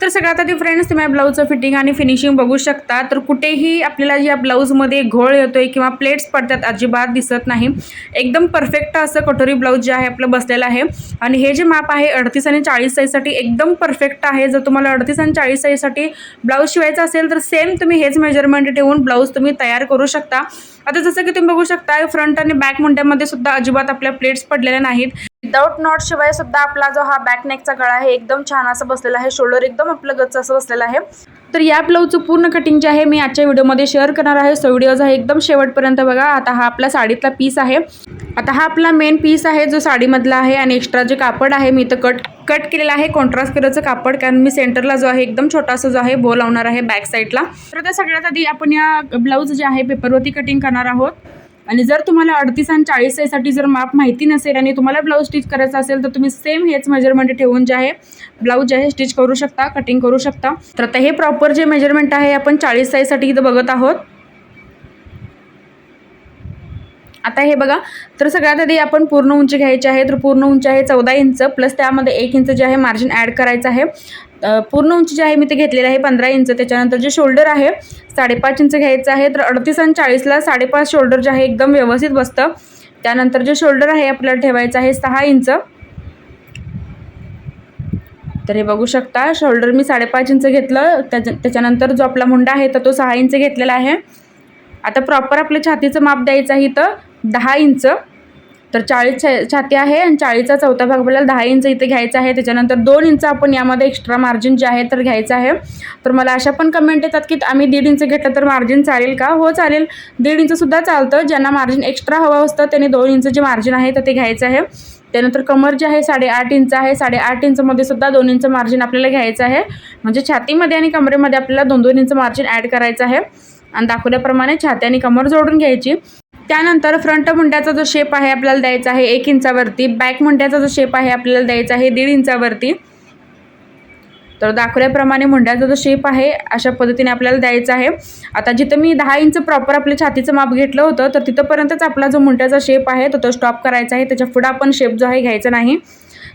तर सगळ्यात आधी फ्रेंड्स तुम्ही ब्लाऊजचं फिटिंग आणि फिनिशिंग बघू शकता. तर कुठेही आपल्याला या ब्लाऊजमध्ये घोळ येतोय किंवा प्लेट्स पडतात अजिबात दिसत नाही. एकदम परफेक्ट असं कटोरी ब्लाऊज जे आहे आपलं बसलेलं आहे. आणि हे जे माप आहे अडतीस आणि चाळीस साईजसाठी एकदम परफेक्ट आहे. जर तुम्हाला अडतीस आणि चाळीस साईजसाठी ब्लाऊज शिवायचा असेल तर सेम तुम्ही हेच मेजरमेंट ठेवून ब्लाऊज तुम्ही तयार करू शकता. आता जसं की तुम्ही बघू शकता फ्रंट आणि बॅक मुंड्यामध्ये सुद्धा अजिबात आपल्या प्लेट्स पडलेल्या नाहीत. विदाऊट नॉट शिवाय सुद्धा आपला जो हा बॅक नेकचा गळा आहे एकदम छान असं बसलेला आहे. शोल्डर एकदम आपलं गच्च असं बसलेलं आहे. तर या ब्लाऊजचं पूर्ण कटिंग जे आहे मी आजच्या व्हिडिओमध्ये शेअर करणार आहे. सो व्हिडिओ जो आहे एकदम शेवटपर्यंत बघा. आता हा आपला साडीतला पीस आहे. आता हा आपला मेन पीस आहे जो साडीमधला आहे आणि एक्स्ट्रा जे कापड आहे मी इथं कट कट केलेला आहे. कॉन्ट्रास्ट कलरचं कापड कारण मी सेंटरला जो आहे एकदम छोटासा जो आहे बो लावणार आहे बॅक साईडला तर आता सगळ्यात आधी आपण या ब्लाऊज जे आहे पेपरवरती कटिंग करणार आहोत. आणि जर तुम्हाला अडतीस आणि चाळीस साईजसाठी जर माप माहिती नसेल आणि तुम्हाला ब्लाऊज स्टिच करायचा असेल तर तुम्ही सेम हेच मेजरमेंट ठेवून जे आहे ब्लाऊज जे आहे स्टिच करू शकता कटिंग करू शकता. तर आता हे प्रॉपर जे मेजरमेंट आहे आपण चाळीस साईजसाठी इथं बघत आहोत. आता हे बघा तर सगळ्यात आधी आपण पूर्ण उंची घ्यायची आहे तर पूर्ण उंची आहे चौदा इंच प्लस त्यामध्ये एक इंच जे आहे मार्जिन ॲड करायचं आहे. पूर्ण उंची जी आहे मी ते घेतलेलं आहे पंधरा इंच त्याच्यानंतर जे शोल्डर आहे साडेपाच इंच घ्यायचं आहे तर अडतीस आणि चाळीसला साडेपाच शोल्डर जे आहे एकदम व्यवस्थित बसतं. त्यानंतर जे शोल्डर आहे आपल्याला ठेवायचं आहे सहा इंच. तर हे बघू शकता शोल्डर मी साडेपाच इंच घेतलं त्याच्या त्याच्यानंतर जो आपला मुंडा आहे तर तो सहा इंच घेतलेला आहे. आता प्रॉपर आपल्या छातीचं माप द्यायचं आहे इथं. दहा इंच. तर चाळीस छा छाती आहे आणि चाळीसचा चौथा भाग आपल्याला दहा इंच इथे घ्यायचा आहे. त्याच्यानंतर दोन इंच आपण यामध्ये एक्स्ट्रा मार्जिन जे आहे तर घ्यायचं आहे. तर मला अशा पण कमेंट येतात की आम्ही दीड इंच घेतलं तर मार्जिन चालेल का? हो चालेल. दीड इंचसुद्धा चालतं. ज्यांना मार्जिन एक्स्ट्रा हवं असतं त्यांनी दोन इंच जे मार्जिन आहे तर ते घ्यायचं आहे. त्यानंतर कमर जे आहे साडेआठ इंच आहे. साडेआठ इंचमध्ये सुद्धा दोन इंच मार्जिन आपल्याला घ्यायचं आहे. म्हणजे छातीमध्ये आणि कमरेमध्ये आपल्याला दोन दोन इंच मार्जिन ॲड करायचं आहे. आणि दाखवल्याप्रमाणे छाती आणि कमर जोडून घ्यायची. त्यानंतर फ्रंट मुंड्याचा जो शेप आहे आपल्याला द्यायचा आहे एक इंचावरती बॅक मुंड्याचा जो शेप आहे आपल्याला द्यायचा आहे दीड इंचावरती. तर दाखवल्याप्रमाणे मुंड्याचा जो शेप आहे अशा पद्धतीने आपल्याला द्यायचा आहे. आता जिथं मी दहा इंच प्रॉपर आपल्या छातीचं माप घेतलं होतं तर तिथंपर्यंतच आपला जो मुंड्याचा शेप आहे तो तो स्टॉप करायचा आहे. त्याच्या पुढं आपण शेप जो आहे घ्यायचा नाही.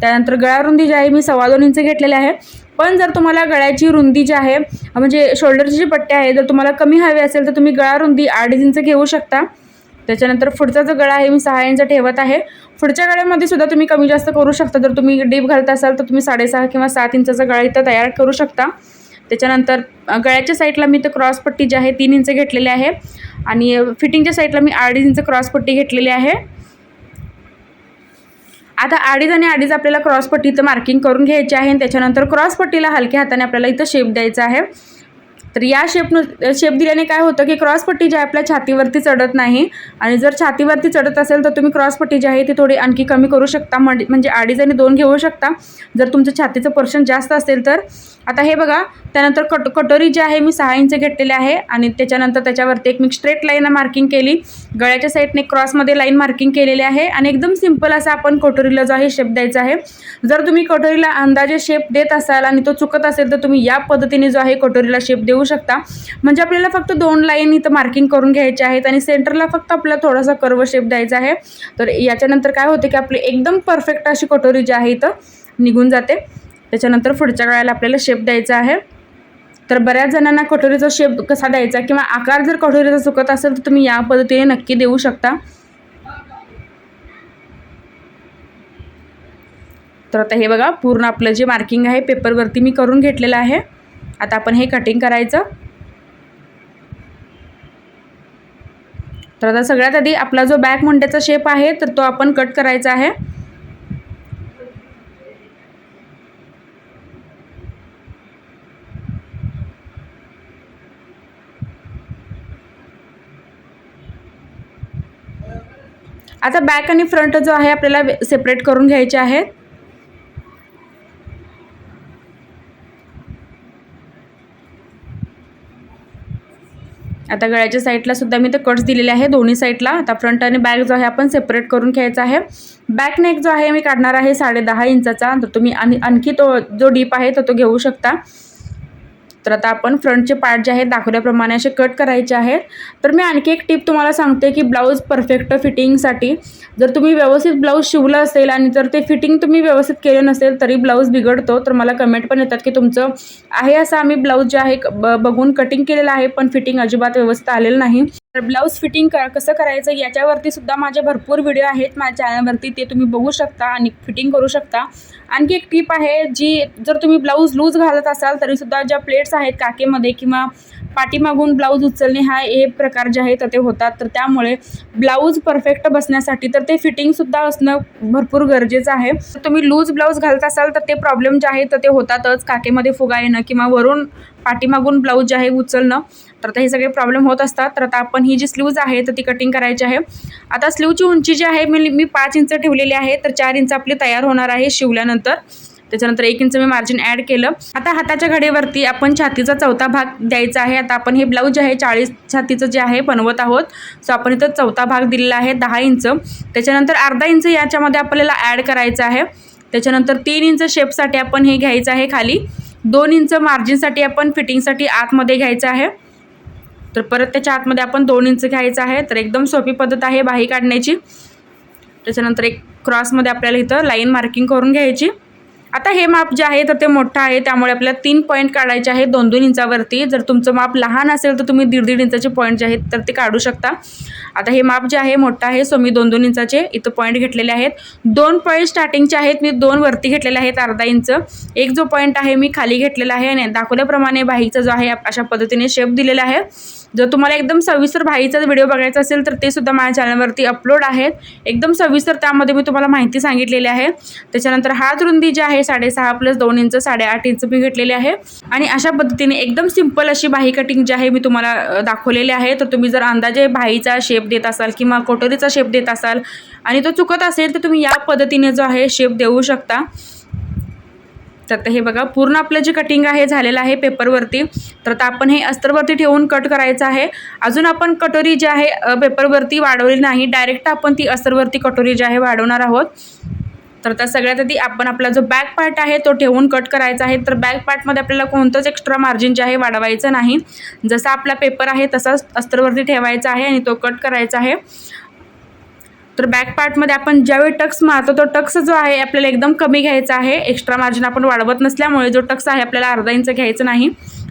त्यानंतर गळारुंदी जी आहे मी सव्वा दोन इंच घेतलेली आहे. पण जर तुम्हाला गळ्याची रुंदी जी आहे म्हणजे शोल्डरची जी पट्टी आहे जर तुम्हाला कमी हवी असेल तर तुम्ही गळारुंदी अडीच इंच घेऊ शकता. त्याच्यानंतर पुढचा जो गळा आहे मी सहा इंच ठेवत आहे. पुढच्या गळ्यामध्ये सुद्धा तुम्ही कमी जास्त करू शकता. जर तुम्ही डीप घालत असाल तर तुम्ही साडेसहा किंवा सात इंचाचा गळा इथं तयार करू शकता. त्याच्यानंतर गळ्याच्या साईडला मी तर क्रॉस पट्टी जी आहे तीन इंच घेतलेली आहे. आणि फिटिंगच्या साईडला मी अडीच इंच क्रॉस पट्टी घेतलेली आहे. आता अडीच आणि अडीच आपल्याला क्रॉस पट्टी इथं मार्किंग करून घ्यायची आहे. आणि त्याच्यानंतर क्रॉस पट्टीला हलक्या हाताने आपल्याला इथं शेप द्यायचा आहे. तर या शेपनु शेप दिल्याने काय होतं की क्रॉस पट्टी जी आहे आपल्या छातीवरती चढत नाही. आणि जर छातीवरती चढत असेल तर तुम्ही क्रॉस पट्टी जी आहे ती थोडी आणखी कमी करू शकता. म्हणजे म्हणजे अडीच आणि दोन घेऊ शकता. जर तुमचं छातीचं पर्शन जास्त असेल तर. आता हे बघा त्यानंतर कट कटोरी जी आहे मी सहा इंच घेतलेले आहे. आणि त्याच्यानंतर त्याच्यावरती एक मी स्ट्रेट लाईन मार्किंग केली. गळ्याच्या साईडने क्रॉसमध्ये लाईन मार्किंग केलेली आहे. आणि एकदम सिंपल असा आपण कटोरीला जो आहे शेप द्यायचा आहे. जर तुम्ही कटोरीला अंदाजे शेप देत असाल आणि तो चुकत असेल तर तुम्ही या पद्धतीने जो आहे कटोरीला शेप देऊ शकता. म्हणजे आपल्याला फक्त दोन लाईन इथं मार्किंग करून घ्यायचे आहेत आणि सेंटरला फक्त आपल्याला थोडासा कर्व शेप द्यायचा आहे. तर याच्यानंतर काय होते की आपली एकदम परफेक्ट अशी कटोरी जी आहे इथं निघून जाते. त्याच्यानंतर पुढच्या काळाला आपल्याला शेप द्यायचा आहे. तर बऱ्याच जणांना कटोरीचा शेप कसा द्यायचा किंवा आकार जर कटोरीचा चुकत असेल तर तुम्ही या पद्धतीने नक्की देऊ शकता. तर आता हे बघा पूर्ण आपलं जे मार्किंग आहे पेपरवरती मी करून घेतलेलं आहे. आता आपण हे कटिंग करायचं. तर आता सगळ्यात आधी आपला जो बॅक मुंड्याचा शेप आहे तर तो आपण कट करायचा आहे. आता बॅक आणि फ्रंट जो आहे आपल्याला सेपरेट करून घ्यायचे आहेत. आता गळ्याच्या साईडला सुद्धा मी ते कट्स दिलेले आहे दोन्ही साईडला आता फ्रंट आणि बॅक जो आहे आपण सेपरेट करून घ्यायचा आहे. बॅक नेक जो आहे मी काढणार आहे साडे दहा इंचाचा. तर तुम्ही आणि आणखी तो जो डीप आहे तो तो घेऊ शकता. तर आता आपण फ्रंटचे पार्ट जे आहेत दाखवल्याप्रमाणे असे कट करायचे आहेत. तर मी आणखी एक टिप तुम्हाला सांगते की ब्लाऊज परफेक्ट फिटिंगसाठी. जर तुम्ही व्यवस्थित ब्लाऊज शिवलं असेल आणि जर ते फिटिंग तुम्ही व्यवस्थित केलं नसेल तरी ब्लाऊज बिघडतो. तर मला कमेंट पण येतात की तुमचं आहे असं आम्ही ब्लाऊज जे आहे ब बघून कटिंग केलेलं आहे पण फिटिंग अजिबात व्यवस्थित आलेलं नाही. तर ब्लाऊज फिटिंग क कसं करायचं याच्यावरती सुद्धा माझे भरपूर व्हिडिओ आहेत. माझ्या चॅनलवरती ते तुम्ही बघू शकता आणि फिटिंग करू शकता. आणखी एक टीप आहे जी जर तुम्ही ब्लाऊज लूज घालत असाल तरीसुद्धा ज्या प्लेट्स आहेत काकेमध्ये किंवा पाठीमागून ब्लाऊज उचलणे हा हे प्रकार जे आहे तर ते होतात. तर त्यामुळे ब्लाऊज परफेक्ट बसण्यासाठी तर ते फिटिंगसुद्धा असणं भरपूर गरजेचं आहे. तर तुम्ही लूज ब्लाऊज घालत असाल तर ते प्रॉब्लेम जे आहे तर ते होतातच. काकेमध्ये फुगा येणं किंवा वरून पाठीमागून ब्लाऊज जे आहे उचलणं. तर आता हे सगळे प्रॉब्लेम होत असतात. तर आता आपण ही जी स्लीव्ज आहे तर ती कटिंग करायची आहे. आता स्लीवची उंची जी आहे मी मी पाच इंच ठेवलेली आहे तर चार इंच आपली तयार होणार आहे शिवल्यानंतर. त्याच्यानंतर एक इंच मी मार्जिन ॲड केलं. आता हाताच्या घडीवरती आपण छातीचा चौथा भाग द्यायचा आहे. आता आपण हे ब्लाऊज जे आहे चाळीस छातीचं जे आहे बनवत आहोत. सो आपण इथं चौथा भाग दिलेला आहे दहा इंच. त्याच्यानंतर अर्धा इंच याच्यामध्ये आपल्याला ॲड करायचं आहे. त्याच्यानंतर तीन इंच शेपसाठी आपण हे घ्यायचं आहे खाली. दोन इंच मार्जिनसाठी आपण फिटिंगसाठी आतमध्ये घ्यायचं आहे. तर परत त्याच्या आतमध्ये आपण दोन इंच घ्यायचं आहे. तर एकदम सोपी पद्धत आहे बाही काढण्याची. त्याच्यानंतर एक क्रॉसमध्ये आपल्याला इथं लाईन मार्किंग करून घ्यायची. आता हे माप जे आहे तर ते मोठं आहे. त्यामुळे आपल्याला तीन पॉईंट काढायचे आहे दोन दोन इंचावरती. जर तुमचं माप लहान असेल तर तुम्ही दीड दीड इंचाचे पॉईंट जे आहेत तर ते काढू शकता. आता हे माप जे आहे मोठं आहे. सो मी दोन दोन इंचाचे इथं पॉईंट घेतलेले आहेत. दोन पॉईंट स्टार्टिंगचे आहेत मी दोन वरती घेतलेले आहेत अर्धा इंच. एक जो पॉईंट आहे मी खाली घेतलेला आहे आणि दाखवल्याप्रमाणे बाहीचा जो आहे अशा पद्धतीने शेप दिलेला आहे. जर तुम्हाला एकदम सविस्तर भाईचा व्हिडिओ बघायचा असेल तर ते सुद्धा माझ्या चॅनलवरती अपलोड आहेत. एकदम सविस्तर त्यामध्ये मी तुम्हाला माहिती सांगितलेली आहे. त्याच्यानंतर हात रुंदी जी आहे साडेसहा प्लस दोन इंच साडेआठ इंच मी घेतलेली आहे. आणि अशा पद्धतीने एकदम सिंपल अशी बाही कटिंग जी आहे मी तुम्हाला दाखवलेली आहे. तर तुम्ही जर अंदाजे भाईचा शेप देत असाल किंवा कोटोरीचा शेप देत असाल आणि तो चुकत असेल तर तुम्ही या पद्धतीने जो आहे शेप देऊ शकता. तर आता हे बघा पूर्ण आपलं जे कटिंग आहे झालेलं आहे पेपरवरती तर आता आपण हे अस्तरवरती ठेवून कट करायचं आहे. अजून आपण कटोरी जी आहे पेपरवरती वाढवली नाही. डायरेक्ट आपण ती अस्तरवरती कटोरी जी आहे वाढवणार आहोत. तर त्या सगळ्यात आधी आपण आपला जो बॅक पार्ट आहे तो ठेवून कट करायचा आहे. तर बॅक पार्टमध्ये आपल्याला कोणतंच एक्स्ट्रा मार्जिन जे आहे वाढवायचं नाही. जसा आपला पेपर आहे तसाच अस्तरवरती ठेवायचा आहे आणि तो कट करायचा आहे. तर बॅक पार्टमध्ये आपण ज्यावेळी टक्स मारतो तो टक्स जो आहे आपल्याला एकदम कमी घ्यायचा आहे. एक्स्ट्रा मार्जिन आपण वाढवत नसल्यामुळे जो टक्स आहे आपल्याला अर्धा इंच घ्यायचं नाही.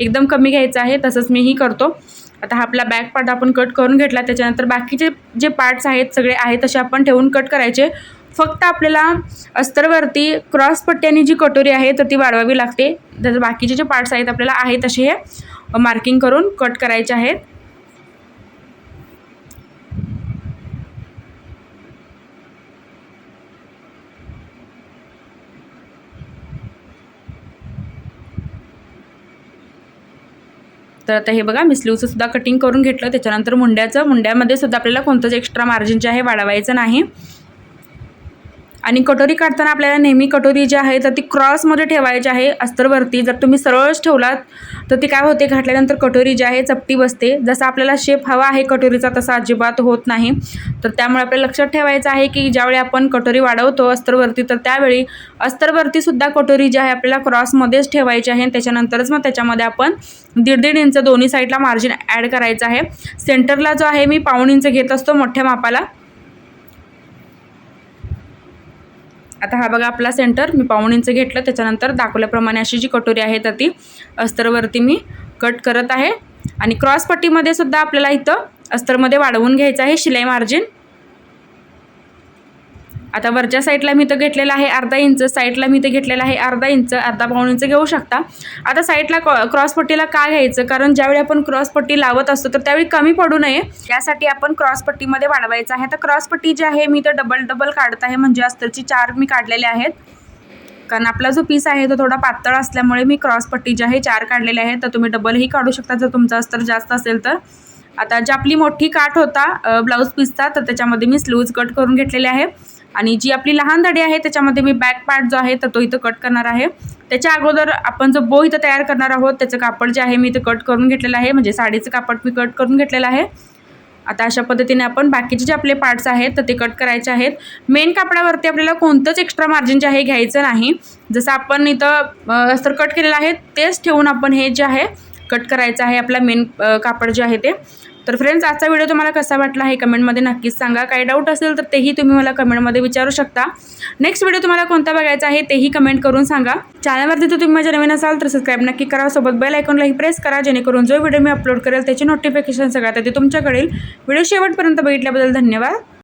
एकदम कमी घ्यायचं आहे तसंच मीही करतो. आता हा आपला बॅक पार्ट आपण कट करून घेतला. त्याच्यानंतर बाकीचे जे पार्ट्स आहेत सगळे आहेत तसे आपण ठेवून कट करायचे. फक्त आपल्याला अस्तरवरती क्रॉस पट्ट्याने जी कटोरी आहे तर ती वाढवावी लागते. तर बाकीचे जे पार्ट्स आहेत आपल्याला आहे तसे हे मार्किंग करून कट करायचे आहेत. तर आता हे बघा मी स्लीवचं सुद्धा कटिंग करून घेतलं. त्याच्यानंतर मुंड्याचं मुंड्यामध्ये सुद्धा आपल्याला कोणतंच एक्स्ट्रा मार्जिन जे आहे वाढवायचं नाही. आणि कटोरी काढताना आपल्याला नेहमी कटोरी जी आहे तर ती क्रॉसमध्ये ठेवायची आहे अस्तरवरती. जर तुम्ही सरळच ठेवलात तर ती काय होते? घातल्यानंतर कटोरी जी आहे चपटी बसते. जसा आपल्याला शेप हवा आहे कटोरीचा तसा अजिबात होत नाही. तर त्यामुळे आपल्याला लक्षात ठेवायचं आहे की ज्यावेळी आपण कटोरी वाढवतो अस्तरवरती तर त्यावेळी अस्तरवरती सुद्धा कटोरी जी आहे आपल्याला क्रॉसमध्येच ठेवायची आहे. त्याच्यानंतरच मग त्याच्यामध्ये आपण दीड दीड इंच दोन्ही साईडला मार्जिन ॲड करायचं आहे. सेंटरला जो आहे मी पाऊण इंच घेत असतो मोठ्या मापाला. आता हा बघा आपला सेंटर मी पाऊण इंच घेतलं. त्याच्यानंतर दाखवल्याप्रमाणे अशी जी कटोरी आहे तर ती अस्तरवरती मी कट करत आहे. आणि क्रॉस पट्टीमध्ये सुद्धा आपल्याला इथं अस्तरमध्ये वाढवून घ्यायचं आहे शिलाई मार्जिन आता वरच्या साईडला मी तर घेतलेला आहे अर्धा इंच साईडला मी तर घेतलेला आहे अर्धा इंच अर्धा पाऊण इंच घेऊ शकता. आता साईडला क्रॉस पट्टीला काय घ्यायचं? कारण ज्यावेळी आपण क्रॉस पट्टी लावत असतो तर त्यावेळी कमी पडू नये. यासाठी आपण क्रॉस पट्टीमध्ये वाढवायचं आहे. तर क्रॉस पट्टी जी आहे मी तर डबल डबल काढत आहे. म्हणजे अस्तरची चार मी काढलेले आहेत. कारण आपला जो पीस आहे तो थोडा पातळ असल्यामुळे मी क्रॉस पट्टी जी आहे चार काढलेले आहेत. तर तुम्ही डबलही काढू शकता. जर तुमचं अस्तर जास्त असेल तर. आता जी आपली मोठी काठ होता ब्लाऊज पीसचा तर त्याच्यामध्ये मी स्लूज कट करून घेतलेले आहे. आणि जी आपली लहान धडी आहे त्याच्यामध्ये मी बॅक पार्ट जो आहे तर तो इथं कट करणार आहे. त्याच्या अगोदर आपण जो बो इथं तयार करणार आहोत त्याचं कापड जे आहे मी इथं कट करून घेतलेलं आहे. म्हणजे साडीचं कापड मी कट करून घेतलेलं आहे. आता अशा पद्धतीने आपण बाकीचे जे आपले पार्ट्स आहेत तर ते कट करायचे आहेत. मेन कापडावरती आपल्याला कोणतंच एक्स्ट्रा मार्जिन जे आहे घ्यायचं नाही. जसं आपण इथं अस्तर कट केलेलं आहे तेच ठेवून आपण हे जे आहे कट करायचं आहे आपला मेन कापड जे आहे ते. तर फ्रेंड्स आजचा व्हिडिओ तुम्हाला कसा वाटला आहे कमेंटमध्ये नक्कीच सांगा. काही डाऊट असेल तर तेही तुम्ही मला कमेंटमध्ये विचारू शकता. नेक्स्ट व्हिडिओ तुम्हाला कोणता बघायचा आहे तेही कमेंट करून सांगा. चॅनलवरती जर तुम्ही माझ्या नवीन असाल तर सबस्क्राईब नक्की करा. सोबत बेल आयकॉनलाही प्रेस करा जेणेकरून जो व्हिडिओ मी अपलोड करेल त्याची नोटिफिकेशन सगळ्यात आधी तुमच्याकडे व्हिडिओ शेवटपर्यंत बघितल्याबद्दल धन्यवाद.